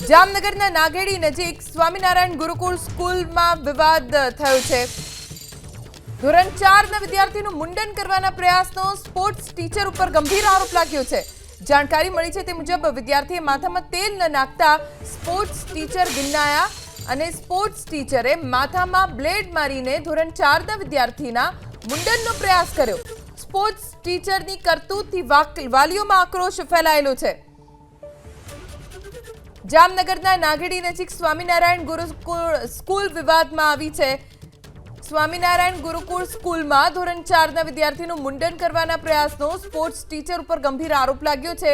જામનગરના નાગેડી નજીક સ્વામિનારાયણ ગુરુકુળ સ્કૂલમાં વિવાદ થયો છે. ધોરણ ચારના વિદ્યાર્થીનું મુંડન કરવાના પ્રયાસનો સ્પોર્ટ્સ ટીચર ઉપર ગંભીર આરોપ લાગ્યો છે. જાણકારી મળી છે તે મુજબ વિદ્યાર્થીએ માથામાં તેલ ન નાખતા સ્પોર્ટ્સ ટીચર ગિન્નાયા અને સ્પોર્ટ્સ ટીચરે માથામાં બ્લેડ મારીને ધોરણ ચારના વિદ્યાર્થીના મુંડનનો પ્રયાસ કર્યો. સ્પોર્ટ્સ ટીચરની કરતૂતથી વાલીઓમાં આક્રોશ ફેલાયેલો છે. જામનગરના નાગેડી નજીક સ્વામિનારાયણ ગુરુકુળ સ્કૂલ વિવાદમાં આવી છે. સ્વામિનારાયણ ગુરુકુળ સ્કૂલમાં ધોરણ ચારના વિદ્યાર્થીનું મુંડન કરવાના પ્રયાસનો સ્પોર્ટ્સ ટીચર ઉપર ગંભીર આરોપ લાગ્યો છે.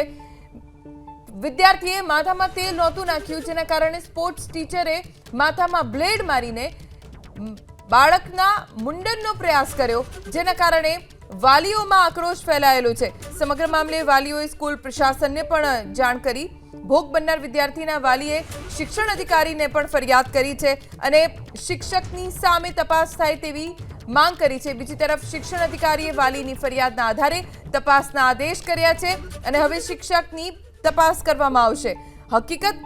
વિદ્યાર્થીએ માથામાં તેલ નહોતું નાખ્યું, જેના કારણે સ્પોર્ટ્સ ટીચરે માથામાં બ્લેડ મારીને બાળકના મુંડનનો પ્રયાસ કર્યો, જેના કારણે વાલીઓમાં આક્રોશ ફેલાયેલો છે. સમગ્ર મામલે વાલીઓએ સ્કૂલ પ્રશાસનને પણ જાણ કરી. ભોગ બનનાર વિદ્યાર્થીના વાલીએ શિક્ષણ અધિકારીને પણ ફરિયાદ કરી છે અને શિક્ષકની સામે તપાસ થાય તેવી માંગ કરી છે. બીજી તરફ શિક્ષણ અધિકારીએ વાલીની ફરિયાદના આધારે તપાસના આદેશ કર્યા છે અને હવે શિક્ષકની તપાસ કરવામાં આવશે. હકીકત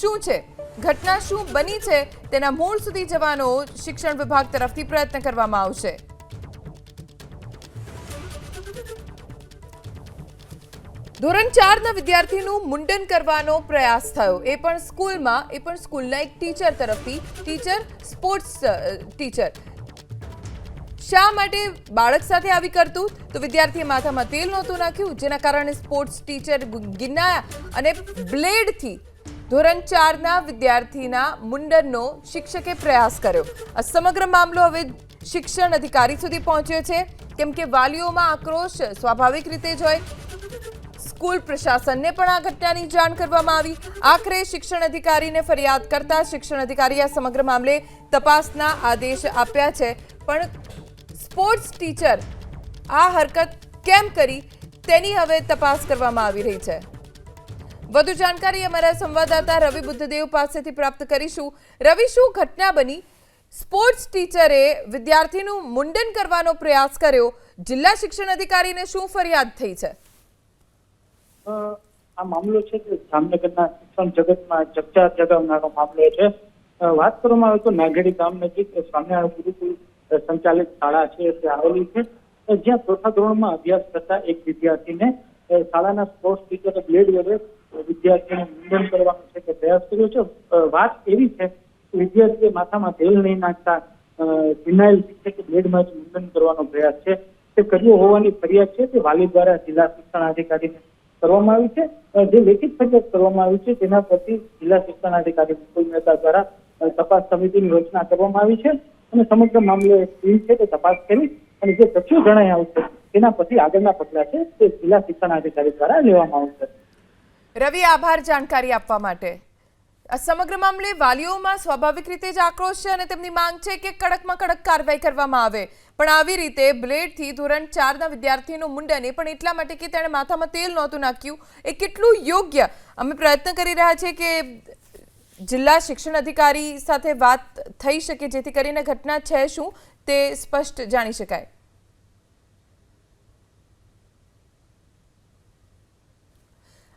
શું છે? ઘટના શું બની છે? તેના મૂળ સુધી જવાનો શિક્ષણ વિભાગ તરફથી પ્રયત્ન કરવામાં આવશે. ધોરણ ચારના વિદ્યાર્થીનું મુંડન કરવાનો પ્રયાસ થયો. એ પણ સ્કૂલમાં, એ પણ સ્કૂલના એક ટીચર તરફથી. Teacher, sports teacher. શા માટે બાળક સાથે આવી કરતું? તો વિદ્યાર્થીએ માથામાં તેલ નહોતું નાખ્યું, જેના કારણે સ્પોર્ટ્સ ટીચર ગિન્નાયા અને બ્લેડથી ધોરણ ચારના વિદ્યાર્થીના મુંડનનો શિક્ષકે પ્રયાસ કર્યો. આ સમગ્ર મામલો હવે શિક્ષણ અધિકારી સુધી પહોંચ્યો છે. કેમ કે વાલીઓમાં આક્રોશ સ્વાભાવિક રીતે જ હોય. સ્કૂલ પ્રશાસનને પણ આ ઘટનાની જાણ કરવામાં આવી. આખરે શિક્ષણ અધિકારીને ફરિયાદ કરતા શિક્ષણ અધિકારીએ આ સમગ્ર મામલે તપાસના આદેશ આપ્યા છે. પણ સ્પોર્ટ્સ ટીચર આ હરકત કેમ કરી? તેની હવે તપાસ કરવામાં આવી રહી છે. વધુ જાણકારી અમારા સંવાદદાતા રવિ બુદ્ધદેવ પાસેથી પ્રાપ્ત કરીશું. રવિ, શું ઘટના બની? સ્પોર્ટ્સ ટીચરે વિદ્યાર્થીનું મુંડન કરવાનો પ્રયાસ કર્યો. જિલ્લા શિક્ષણ અધિકારીને શું ફરિયાદ થઈ છે? આ મામલો છે કે જામનગરના શિક્ષણ જગતમાં ચકચાર જગાવનારો મામલો છે. વાત કરવામાં આવે તો નાગેડી ગામ નજીક સ્વામિનારાયણ ગુરુકુલ સંચાલિત શાળા છે, તે આવેલી છે. જ્યાં ચોથા ધોરણમાં અભ્યાસ કરતા એક વિદ્યાર્થીને શાળાના સ્પોર્ટ્સ ટીચરે બ્લેડ વડે વિદ્યાર્થીને મુંડન કરવાનો છે તે પ્રયાસ કર્યો છે. વાત એવી છે કે વિદ્યાર્થીએ માથામાં તેલ નહીં નાખતા ફિનાઇલ શિક્ષકે બ્લેડમાં જ મુંડન કરવાનો પ્રયાસ છે. તે કર્યો હોવાની ફરિયાદ છે તે વાલી દ્વારા જિલ્લા શિક્ષણ અધિકારીને કરવામાં આવી છે. જે લેખિત ફરિયાદ કરવામાં આવી છે, તેના પરથી જિલ્લા શિક્ષણાધિકારી મુકુલ મહેતા દ્વારા તપાસ સમિતિની રચના કરવામાં આવી છે અને સમગ્ર મામલે ટીમ છે તે તપાસ કરી અને જે તથ્યો જણાઈ આવશે તેના પછી આગળના પગલા છે તે જિલ્લા શિક્ષણાધિકારી દ્વારા લેવામાં આવશે. રવિ, આભાર જાણકારી આપવા માટે. આ સમગ્ર મામલે વાલીઓમાં સ્વાભાવિક રીતે જ આક્રોશ છે અને તેમની માંગ છે કે કડકમાં કડક કાર્યવાહી કરવામાં આવે. પણ આવી રીતે બ્લેડથી ધોરણ ચારના વિદ્યાર્થીનું મુંડન એ પણ એટલા માટે કે તેણે માથામાં તેલ નહોતું નાખ્યું, એ કેટલું યોગ્ય? અમે પ્રયત્ન કરી રહ્યા છીએ કે જિલ્લા શિક્ષણ અધિકારી સાથે વાત થઈ શકે, જેથી કરીને ઘટના છે શું તે સ્પષ્ટ જાણી શકાય.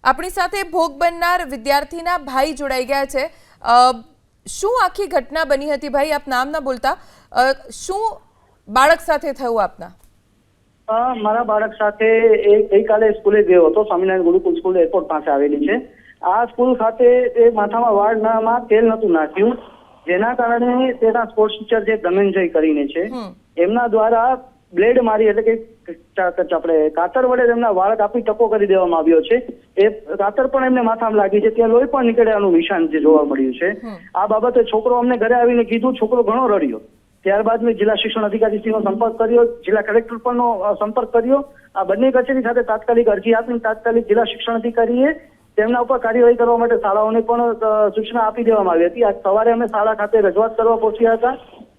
આપણી સાથે ભોગ બનનાર વિદ્યાર્થીના ભાઈ જોડાઈ ગયા છે. શું આખી ઘટના બની હતી ભાઈ? આપ નામ ના બોલતા. શું બાળક સાથે થયું આપના? મારા બાળક સાથે ગઈકાલે સ્કૂલે ગયો હતો સ્વામિનારાયણ ગુરુકુલ સ્કૂલ એરપોર્ટ પાસે આવેલી છે. આ સ્કૂલ ખાતે એ માથામાં વાળનામાં તેલ નતું નાખ્યું જેના કારણે તેના સ્પોર્ટ્સ ટીચર જે ધનંજય કરીને છે એમના દ્વારા બ્લેડ મારી એટલે કે આપણે કાતર વડે તેમના વાળ કાપી ટકો કરી દેવામાં આવ્યો છે. એ કાતર પણ એમને માથામાં લાગી છે. ત્યાં લોહી પણ નીકળ્યાનું નિશાન જે જોવા મળ્યું છે. આ બાબતે છોકરો અમને ઘરે આવીને કીધું છોકરો ઘણો રડ્યો. ત્યારબાદ મેં જિલ્લા શિક્ષણ અધિકારીશ્રીનો સંપર્ક કર્યો જિલ્લા કલેક્ટર પરનો સંપર્ક કર્યો. આ બંને કચેરી સાથે તાત્કાલિક અરજી આપી તાત્કાલિક જિલ્લા શિક્ષણ અધિકારીએ તેમના ઉપર કાર્યવાહી કરવા માટે શાળાઓને પણ સૂચના આપી દેવામાં આવી હતી. આજ સવારે અમે શાળા ખાતે રજૂઆત કરવા પહોંચ્યા હતા.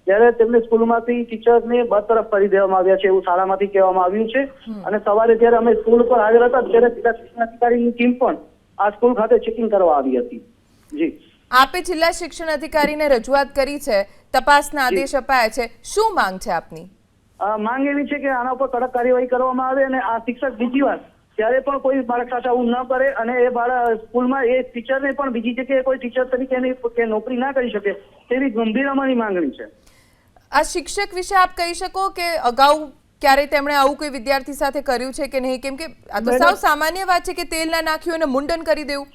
ત્યારે તેમને સ્કૂલમાંથી ટીચરને બરતરફ કરી દેવામાં આવ્યા છે એવું શાળામાંથી કહેવામાં આવ્યું છે. અને સવારે જ્યારે અમે સ્કૂલ પર હાજર હતા ત્યારે જિલ્લા શિક્ષણ અધિકારીની ટીમ પણ આ સ્કૂલ ખાતે ચેકિંગ કરવા આવી હતી. જી. આપે જિલ્લા શિક્ષણ અધિકારીને રજૂઆત કરી છે તપાસના આદેશ અપાયા છે. શું માંગ છે આપની? માંગ એવી છે કે આના ઉપર કડક કાર્યવાહી કરવામાં આવે અને આ શિક્ષક બીજી વાર ત્યારે પણ કોઈ બાળક સાથે આવું ન કરે અને એ બાળક સ્કૂલમાં એ ટીચરને પણ બીજી જગ્યાએ કોઈ ટીચર તરીકે કે નોકરી ના કરી શકે તેવી ગંભીર અમારી માંગણી છે. આ શિક્ષક વિશે આપ કહી શકો કે અગાઉ ક્યારે તેમણે આવું કોઈ વિદ્યાર્થી સાથે કર્યું છે કે નહીં? કેમ કે આ તો સાવ સામાન્ય વાત છે કે તેલ ના નાખ્યું અને મુંડન કરી દેવું.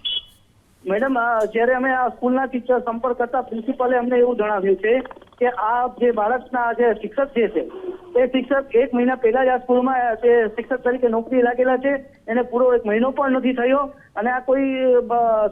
મેડમ જ્યારે અમે આ સ્કૂલના ટીચર સંપર્ક કરતા પ્રિન્સિપલે અમને એવું જણાવ્યું છે કે આ જે બાળકના જે શિક્ષક જે છે એ શિક્ષક એક મહિના પહેલા જ આ સ્કૂલમાં તે શિક્ષક તરીકે નોકરી લાગેલા છે એને પૂરો એક મહિનો પણ નથી થયો અને આ કોઈ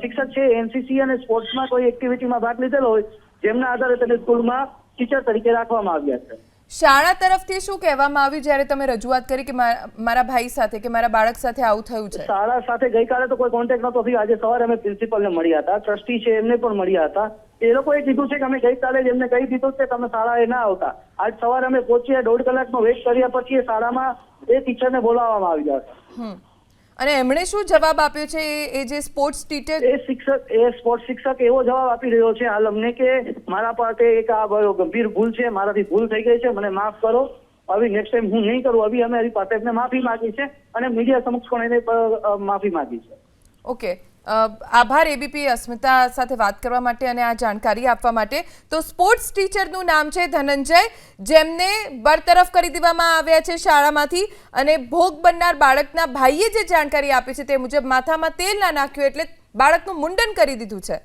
શિક્ષક છે એનસીસી અને સ્પોર્ટ્સમાં કોઈ એક્ટિવિટીમાં ભાગ લીધેલો હોય જેમના આધારે તેને સ્કૂલમાં ટીચર તરીકે રાખવામાં આવ્યા છે. શાળા તરફથી શું કહેવામાં આવ્યું જ્યારે તમે રજૂઆત કરી કે મારા ભાઈ સાથે કે મારા બાળક સાથે આવું થયું છે? શાળા સાથે ગઈકાલે તો કોઈ કોન્ટેક્ટ નતો થયો. આજે સવારે અમે પ્રિન્સિપલને મળ્યા હતા. ટ્રસ્ટી છે એમને પણ મળ્યા હતા. એ લોકોએ કીધું છે કે અમે ગઈકાલે જ એમને કહી દીધું છે કે તમે શાળાએ ના આવતા. આજ સવારે અમે પહોંચ્યા દોઢ કલાકનો વેટ કર્યા પછી એ શાળામાં એ ટીચરને બોલાવવામાં આવ્યા હતા. અને એમણે શું જવાબ આપ્યો છે એ- જે સ્પોર્ટ્સ ટીચર એ શિક્ષક એ સ્પોર્ટ શિક્ષક એવો જવાબ આપી રહ્યો છે હાલ અમને કે મારા પાસે એક આ ગંભીર ભૂલ છે, મારાથી ભૂલ થઈ ગઈ છે, મને માફ કરો. હવે નેક્સ્ટ ટાઈમ હું નહીં કરું હવે અમે એની પાસે માફી માંગી છે અને મીડિયા સમક્ષ પણ એને માફી માંગી છે. ઓકે. આભાર એબીપી અસ્મિતા સાથે વાત કરવા માટે અને આ જાણકારી આપવા માટે. તો સ્પોર્ટ્સ ટીચરનું નામ છે ધનંજય, જેમને બરતરફ કરી દેવામાં આવ્યા છે શાળામાંથી અને ભોગ બનનાર બાળકના ભાઈએ જે જાણકારી આપી છે તે મુજબ માથામાં તેલ ના નાખ્યું એટલે બાળકનું મુંડન કરી દીધું છે.